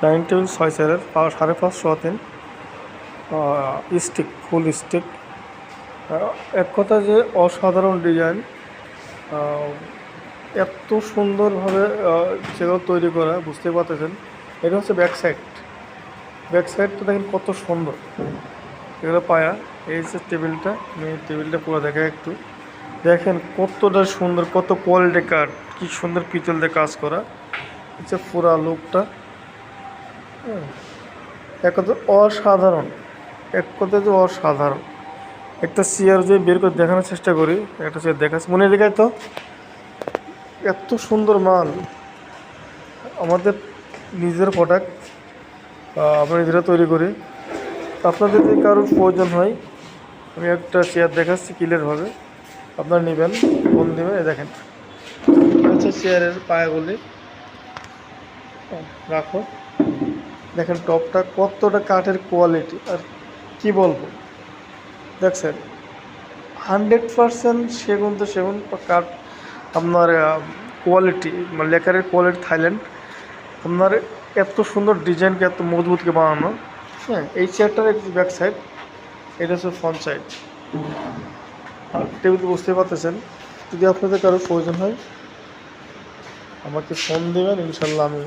Dining table ছয় চেয়ারের সাড়ে পাঁচশো তিন স্টিক ফুল স্টিক এক কথা যে অসাধারণ ডিজাইন এত সুন্দরভাবে যেগুলো তৈরি করা বুঝতে পারতেছেন। এটা হচ্ছে ব্যাক সাইড ব্যাক সাইডটা দেখেন কত সুন্দর। এগুলো পায়া। এই যে টেবিলটা আমি টেবিলটা পুরো দেখে একটু। দেখেন কতটা সুন্দর, কত কোয়ালিটি কাঠ কি সুন্দর পিতল দিয়ে কাজ করা। হচ্ছে পুরা লুকটা। এক অসাধারণ। এক কথা যে অসাধারণ। একটা চেয়ার যে বের করে দেখানোর চেষ্টা করি, একটা চেয়ার দেখাচ্ছি। মনে দেখায় তো। এত সুন্দর মাল। আমাদের নিজের প্রোডাক্ট আমরা নিজেরা তৈরি করি। আপনাদের যদি কারোর প্রয়োজন হয়, আমি একটা চেয়ার দেখাচ্ছি ক্লিয়ারভাবে আপনারা নেবেন, ফোন দেবেন, এই দেখেন। আচ্ছা চেয়ারের পায়াগুলি রাখো। দেখেন, টপটা কতটা কাঠের কোয়ালিটি আর কি বলব? দেখছেন হান্ড্রেড পারসেন্ট সেগুন তো সেগুন কাঠ আপনার কোয়ালিটি মানে লেকারের কোয়ালিটি থাইল্যান্ড। আপনার এত সুন্দর ডিজাইনকে, এত মজবুতকে বানানো। হ্যাঁ এই চেয়ারটার একটু ব্যাক সাইড এটা হচ্ছে ফ্রন্ট সাইড টেবিল বুঝতে পারতেছেন। যদি আপনাদের কারও প্রয়োজন হয়, আমাকে ফোন দেবেন, ইনশাল্লাহ আমি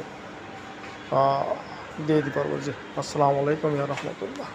দিয়ে দিতে পারব। যে আসসালামু আলাইকুম রহমতুল্লাহ।